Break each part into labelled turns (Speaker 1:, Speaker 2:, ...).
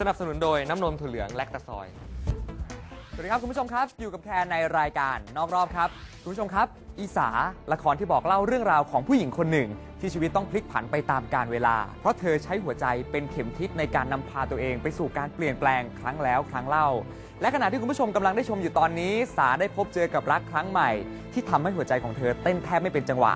Speaker 1: สนับสนุนโดยน้ำนมถั่วเหลืองแลคตาซอย สวัสดีครับคุณผู้ชมครับ อยู่กับแคนในรายการนอกรอบครับ คุณผู้ชมครับ อีสาละครที่บอกเล่าเรื่องราวของผู้หญิงคนหนึ่ง ที่ชีวิตต้องพลิกผันไปตามกาลเวลา เพราะเธอใช้หัวใจเป็นเข็มทิศในการนำพาตัวเองไปสู่การเปลี่ยนแปลงครั้งแล้วครั้งเล่า และขณะที่คุณผู้ชมกำลังได้ชมอยู่ตอนนี้ สาได้พบเจอกับรักครั้งใหม่ ที่ทำให้หัวใจของเธอเต้นแทบไม่เป็นจังหวะ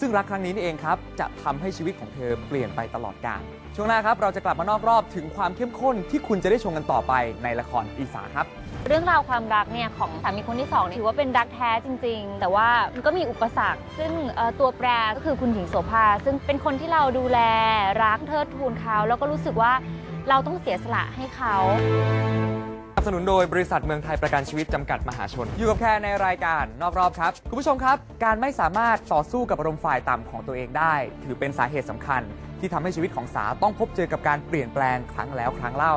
Speaker 1: ซึ่งรักครั้งนี้นี่เองครับ จะทำให้ชีวิตของเธอเปลี่ยนไปตลอดกาลช่วงหน้าครับเราจะกลับมานอกรอบถึงความเข้มข้นที่คุณจะได้ชมกันต่อไปในละครอีสาครับ
Speaker 2: เรื่องราวความรักเนี่ยของสามีคนที่สองเนี่ยถือว่าเป็นรักแท้จริง ๆ แต่ว่ามันก็มีอุปสรรค ซึ่งตัวแปรก็คือคุณหญิงโสภาซึ่งเป็นคนที่เราดูแลรักเทิดทูนเขาแล้วก็รู้สึกว่าเราต้องเสียสละให้เขา
Speaker 1: สนับสนุนโดยบริษัทเมืองไทยประกันชีวิตจำกัดมหาชน อยู่กับแค่ในรายการนอกรอบครับ คุณผู้ชมครับ การไม่สามารถต่อสู้กับอารมณ์ฝ่ายต่ำของตัวเองได้ ถือเป็นสาเหตุสำคัญ ที่ทำให้ชีวิตของสาต้องพบเจอกับการเปลี่ยนแปลงครั้งแล้วครั้งเล่า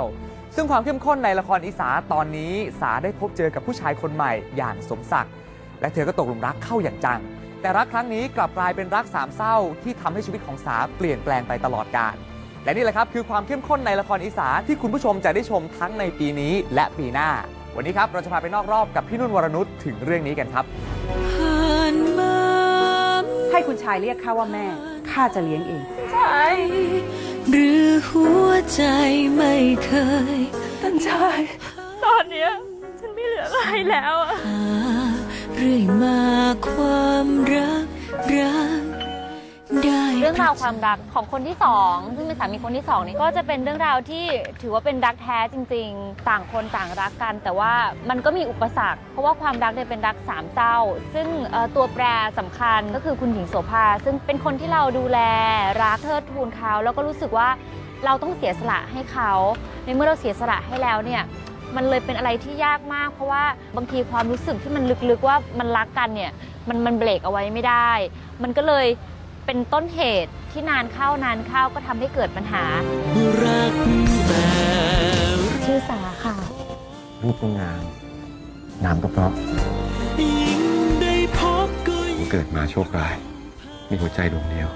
Speaker 1: ซึ่งความเข้มข้นในละครอีสาตอนนี้สาได้พบเจอกับผู้ชายคนใหม่อย่างสมศักดิ์และเธอก็ตกหลุมรักเข้าอย่างจัง แต่รักครั้งนี้กลับกลายเป็นรักสามเศร้าที่ทำให้ชีวิตของสาเปลี่ยนแปลงไปตลอดกาล และนี่แหละครับคือความเข้มข้นในละครอีสาที่คุณผู้ชมจะได้ชมทั้งในปีนี้และปีหน้า วันนี้ครับเราจะพาไปนอกรอบกับพี่นุ่นวรนุชถึงเรื่องนี้กันครับ
Speaker 3: ให้คุณชายเรียกข้าว่าแม่ข้าจะเลี้ยงเอง
Speaker 4: หรือหัวใจไม่เคย
Speaker 2: ตอนเนี้ยฉันไม่เหลืออะไรแล้วอะ
Speaker 4: หาเรื่อยมาความรักรักได้
Speaker 2: เรื่องราวความรักของคนที่สองซึ่งเป็นสามีคนที่สองเนี่ยก็จะเป็นเรื่องราวที่ถือว่าเป็นรักแท้จริง ๆ ต่างคนต่างรักกัน แต่ว่ามันก็มีอุปสรรค เพราะว่าความรักเนี่ยเป็นรักสามเศร้า ซึ่งตัวแปรสำคัญก็คือคุณหญิงโสภาซึ่งเป็นคนที่เราดูแลรักเทิดทูนเขาแล้วก็รู้สึกว่าเราต้องเสียสละให้เขา ในเมื่อเราเสียสละให้แล้วเนี่ยมันเลยเป็นอะไรที่ยากมาก เพราะว่าบางทีความรู้สึกที่มันลึกๆว่ามันรักกันเนี่ยมันมันเบรกเอาไว้ไม่ได้ มันก็เลย เป็นต้นเหตุที่นานเข้านานเข้าก็ทำให้เกิดปัญหา
Speaker 4: รักแบบ
Speaker 2: ชื่อสาค่ะ
Speaker 5: รูปก็งามนามก็เพราะ
Speaker 4: ยิ่งได้พบก็
Speaker 5: ผม
Speaker 4: ยิ่ง
Speaker 5: เกิดมาโชคร้าย มีหัวใจดวงเดียว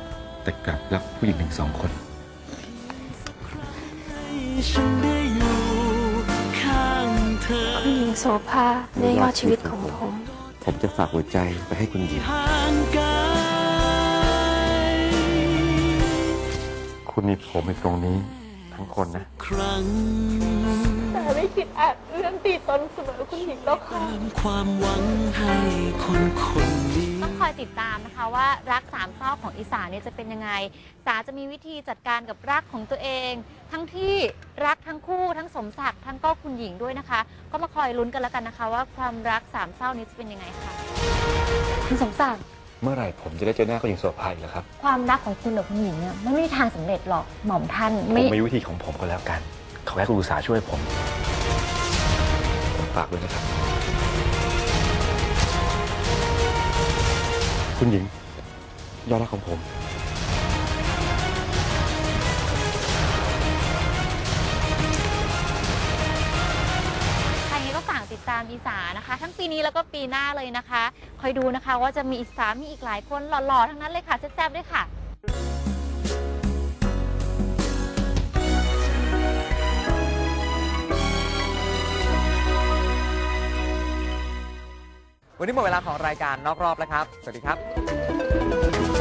Speaker 5: แต่กลับรักผู้หญิงถึงสองคน
Speaker 4: ฉันได้อยู่ข้างเธอ
Speaker 6: คุณหญิงโสภาในยอดชีวิตของผม
Speaker 5: ผมจะฝากหัวใจไปให้คุณหญิง
Speaker 4: ห่างไกล
Speaker 5: คุณมีผมในตรงนี้ทั้งคนนะ
Speaker 4: ครั้ง
Speaker 6: แต่ไม่คิดอาจเอื้อมตีตนเสมอคุณหญิงแล้วค่ะ
Speaker 4: เติมความหวังให้คนคนนี้
Speaker 2: ต้องคอยติดตามนะคะว่ารักสามเศร้าของอีสานเนี่ยจะเป็นยังไง สาจะมีวิธีจัดการกับรักของตัวเอง ทั้งที่รักทั้งคู่ทั้งสมศักดิ์ทั้งก็คุณหญิงด้วยนะคะ ก็มาคอยลุ้นกันแล้วกันนะคะ ว่าความรักสามเศร้านี้จะเป็นยังไงค่ะคุณสมศักดิ์
Speaker 5: เมื่อไหร่ผมจะได้เจอหน้าคุณหญิงโสภาอีกแล้วครับ
Speaker 2: ความรักของคุณกับคุณหญิงเนี่ยมันไม่มีทางสำเร็จหรอกหม่อมท่าน
Speaker 5: ผม
Speaker 2: ไม่
Speaker 5: มีวิธีของผมก็แล้วกัน ขอให้คุณอุตสาห์ช่วยผมผมฝากด้วยนะครับ คุณหญิงยอดรักของผม
Speaker 2: ตามอีสานะคะ ทั้งปีนี้แล้วก็ปีหน้าเลยนะคะ คอยดูนะคะว่าจะมีอีสามีอีกหลายคนหล่อๆ ทั้งนั้นเลยค่ะแซ่บๆด้วยค่ะ
Speaker 1: วันนี้หมดเวลาของรายการนอกรอบแล้วครับ สวัสดีครับ